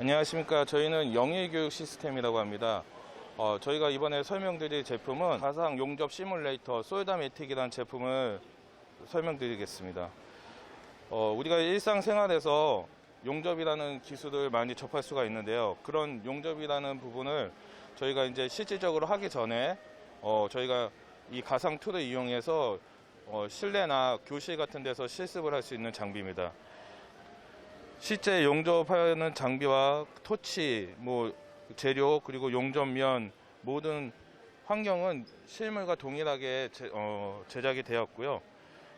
안녕하십니까. 저희는 영예교육 시스템이라고 합니다. 어, 저희가 이번에 설명드릴 제품은 가상 용접 시뮬레이터 솔다매틱이라는 제품을 설명드리겠습니다. 어, 우리가 일상생활에서 용접이라는 기술을 많이 접할 수가 있는데요. 그런 용접이라는 부분을 저희가 이제 실질적으로 하기 전에 어, 저희가 이 가상 툴을 이용해서 어, 실내나 교실 같은 데서 실습을 할 수 있는 장비입니다. 실제 용접하는 장비와 토치, 뭐 재료 그리고 용접면 모든 환경은 실물과 동일하게 제, 어, 제작이 되었고요.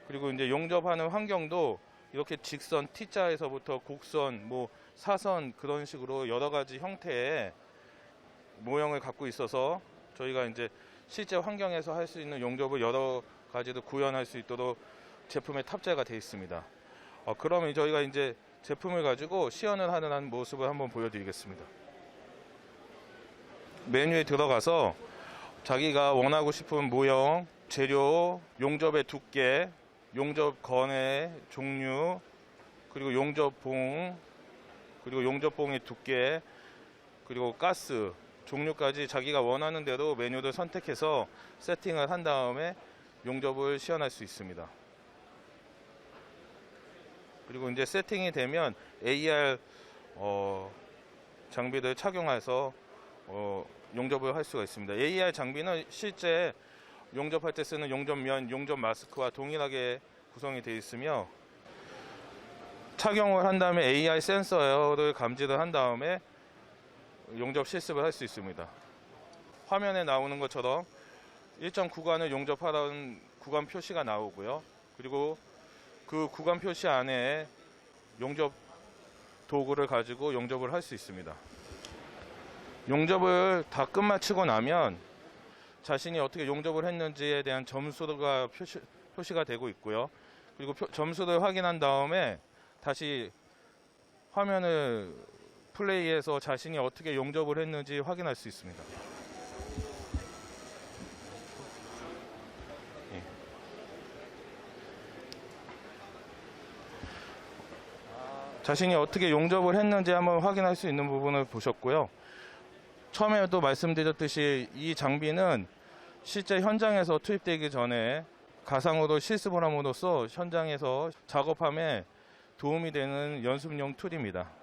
그리고 이제 용접하는 환경도 이렇게 직선 T자에서부터 곡선, 뭐 사선 그런 식으로 여러 가지 형태의 모형을 갖고 있어서 저희가 이제 실제 환경에서 할 수 있는 용접을 여러 가지로 구현할 수 있도록 제품에 탑재가 되어 있습니다. 어, 그러면 저희가 이제 제품을 가지고 시연을 하는 한 모습을 한번 보여드리겠습니다. 메뉴에 들어가서 자기가 원하고 싶은 모형, 재료, 용접의 두께, 용접 건의 종류, 그리고 용접봉, 그리고 용접봉의 두께, 그리고 가스, 종류까지 자기가 원하는 대로 메뉴를 선택해서 세팅을 한 다음에 용접을 시연할 수 있습니다. 그리고 이제 세팅이 되면 AR 어, 장비를 착용해서 어, 용접을 할 수가 있습니다. AR 장비는 실제 용접할 때 쓰는 용접면, 용접 마스크와 동일하게 구성이 되어 있으며 착용을 한 다음에 AR 센서를 감지를 한 다음에 용접 실습을 할 수 있습니다. 화면에 나오는 것처럼 일정 구간을 용접하라는 구간 표시가 나오고요. 그리고 그 구간 표시 안에 용접 도구를 가지고 용접을 할 수 있습니다. 용접을 다 끝마치고 나면 자신이 어떻게 용접을 했는지에 대한 점수가 표시, 표시가 되고 있고요. 그리고 표- 점수를 확인한 다음에 다시 화면을 플레이해서 자신이 어떻게 용접을 했는지 확인할 수 있습니다. 자신이 어떻게 용접을 했는지 한번 확인할 수 있는 부분을 보셨고요. 처음에도 말씀드렸듯이 이 장비는 실제 현장에서 투입되기 전에 가상으로 실습을 함으로써 현장에서 작업함에 도움이 되는 연습용 툴입니다.